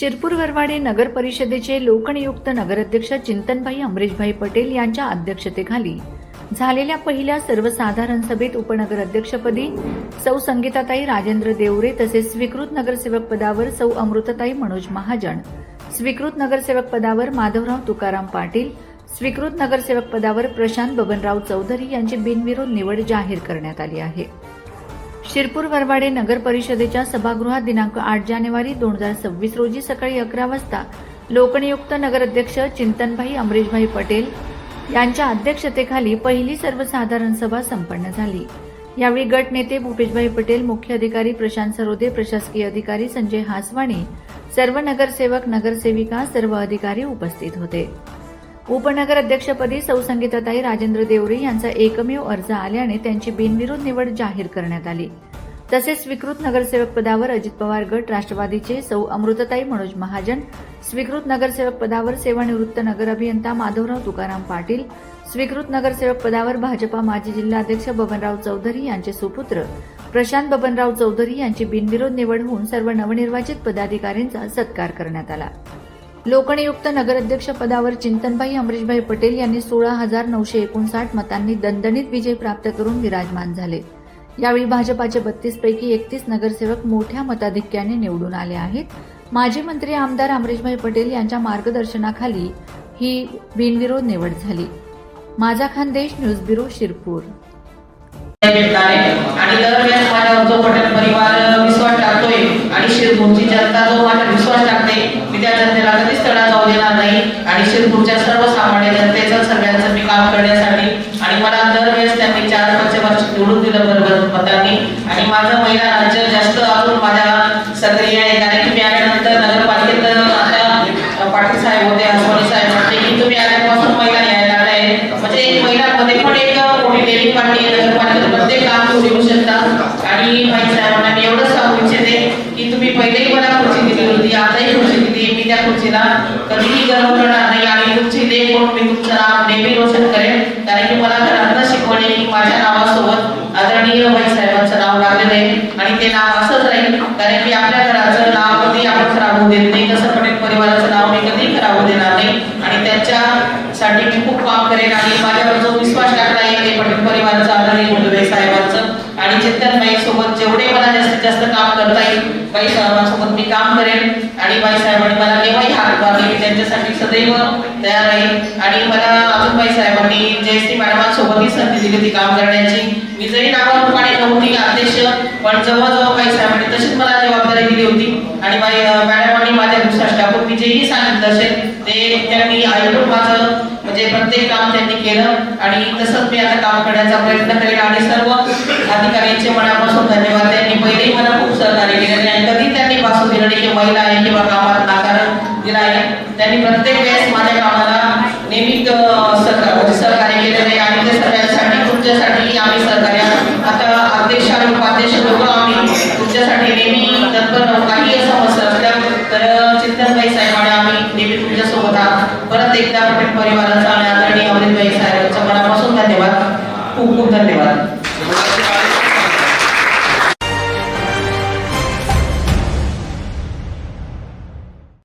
शिरपूर वरवाडे नगर परिषदेचे लोकनियुक्त नगराध्यक्ष चिंतनभाई अमरीशभाई पटेल यांच्या अध्यक्षतेखाली झालेल्या पहिल्या सर्वसाधारण सभेत उपनगराध्यक्षपदी सौ संगीताताई राजेंद्र देवरे तसेच स्वीकृत नगरसेवक पदावर सौ अमृतताई मनोज महाजन स्वीकृत नगरसेवक पदावर माधवराव तुकाराम पाटील स्वीकृत नगरसेवक पदावर प्रशांत बबनराव चौधरी यांची बिनविरोध निवड जाहीर करण्यात आली आहे. शिरपूर वरवाडे नगर परिषदेच्या सभागृहात दिनांक आठ जानेवारी दोन हजार सव्वीस रोजी सकाळी अकरा वाजता लोकनियुक्त नगराध्यक्ष चिंतनभाई अमरीशभाई पटेल यांच्या अध्यक्षतेखाली पहिली सर्वसाधारण सभा संपन्न झाली. यावेळी गट नेते भूपेशभाई पटेल मुख्य अधिकारी प्रशांत सरोदे प्रशासकीय अधिकारी संजय हासवाणी सर्व नगरसेवक नगरसेविका सर्व अधिकारी उपस्थित होते. उपनगर अध्यक्षपदी सौसंगीताताई राजेंद्र देवरे यांचा एकमेव अर्ज आल्याने त्यांची बिनविरोध निवड जाहीर करण्यात आली. तसेच स्वीकृत नगरसेवक पदावर अजित पवार गट राष्ट्रवादीचे सौ अमृतताई मनोज महाजन स्वीकृत नगरसेवक पदावर सेवानिवृत्त नगर अभियंता माधवराव तुकाराम पाटील स्वीकृत नगरसेवक पदावर भाजपा माजी जिल्हाध्यक्ष बबनराव चौधरी यांचे सुपुत्र प्रशांत बबनराव चौधरी यांची बिनविरोध निवड होऊन सर्व नवनिर्वाचित पदाधिकाऱ्यांचा सत्कार करण्यात आला. लोकनियुक्त नगराध्यक्ष पदावर चिंतनभाई अमरीशभाई पटेल यांनी सोळा हजार नऊशे एकोणसाठ मतांनी दणदणीत विजय प्राप्त करून विराजमान झाले. यावेळी भाजपाचे बत्तीस पैकी एकतीस नगरसेवक मोठ्या मताधिक्याने निवडून आले आहेत. माजी मंत्री आमदार अमरीशभाई पटेल यांच्या मार्गदर्शनाखाली ही बिनविरोध निवड झाली. माझा खानदेश न्यूज ब्युरो शिरपूर. आणि दरम्यान माझ्यावर जो पटेल परिवार विश्वास टाकतोय आणि शिरपूरची जनता जो माझ्या विश्वास टाकते मी त्या जनतेला कधीच तडा जाऊ देणार नाही. आणि शिरपूरच्या सर्वसामान्य जनतेचं सगळ्यांचं मी काम करण्यासाठी आणि मला दरवेळेस त्यांनी चार पाच वर्ष निवडून दिलं बरोबर मतांनी आणि माझं महिला राज्य जास्त अजून माझ्या सक्रिय आहे. कारण की मी आल्यानंतर नगरपालिकेत आता पाटील साहेब होते हसवणी साहेब होते. की तुम्ही आल्यापासून महिला यायला आहे म्हणजे एक महिलांमध्ये पण एक मोठी डेअरिंग पार्टी आहे नगरपालिकेत प्रत्येक काम तुम्ही घेऊ शकता. आणि भाई साहेबांना मी एवढंच सांगू इच्छिते की तुम्ही पहिलेही मला खुर्ची दिली होती आताही खुर्ची दिली मी त्या खुर्चीला. कधीही गर्व करणार नाही. आणि तुमची लेख म्हणून मी तुमचं नाव नेहमी रोशन करेन. कारण की मला घरातनं शिकवणे की माझ्या नावासोबत आदरणीय भाई साहेबांचं नाव लागलेलं आहे. आणि ते नाव असंच राहील कारण की आपल्या घराचं नाव कधी आपण खराब होऊ देत नाही. तसं पटेल परिवाराचं नाव मी कधीही खराब होऊ देणार नाही. आणि त्यांच्यासाठी मी खूप काम करेन आणि माझ्यावर जो विश्वास टाकला आहे ते पटेल परिवाराचं आदरणीय मुलवे साहेबांचं. आणि चिंतनबाई सोबत जेवढे मला जास्तीत जास्त काम करता येईल बाई साहेबांसोबत मी काम करेन आणि बाई साहेबांनी मला केव्हाही हात मारले मी त्यांच्यासाठी सदैव तयार आहे. आणि मला अजून बाई साहेबांनी जयश्री मॅडमांसोबतही संधी दिली होती काम करण्याची. मी जरी नावारूपाने नव्हती अध्यक्ष पण जवळजवळ बाई साहेबांनी तशीच मला जबाबदारी दिली होती. आणि बाई मॅडमांनी माझ्या दुसऱ्या टाकून जेही सांगितलं असेल ते त्यांनी ऐकून माझं ते प्रत्येक काम त्यांनी केलं आणि तसंच मी आता काम करण्याचा प्रयत्न करेन आणि सर्व अधिकाऱ्यांचे मनापासून धन्यवाद. त्यांनी पहिलेही मला खूप सहकार्य केले आणि कधी त्यांनी पासून दिलं नाही की महिला आहे किंवा कामात नाकार दिला आहे. त्यांनी प्रत्येक वेळेस माझ्या कामाला नेहमी सरकार म्हणजे सहकार्य केलेलं आहे आणि ते सगळ्यांसाठी तुमच्यासाठी आम्ही सहकार्य आता अध्यक्ष आणि उपाध्यक्ष लोक आम्ही तुमच्यासाठी नेहमी तत्पर काही समस्या असल्या तर चिंतनबाई साहेब आणि आम्ही नेहमी तुमच्यासोबत आहात. परत एकदा पटेल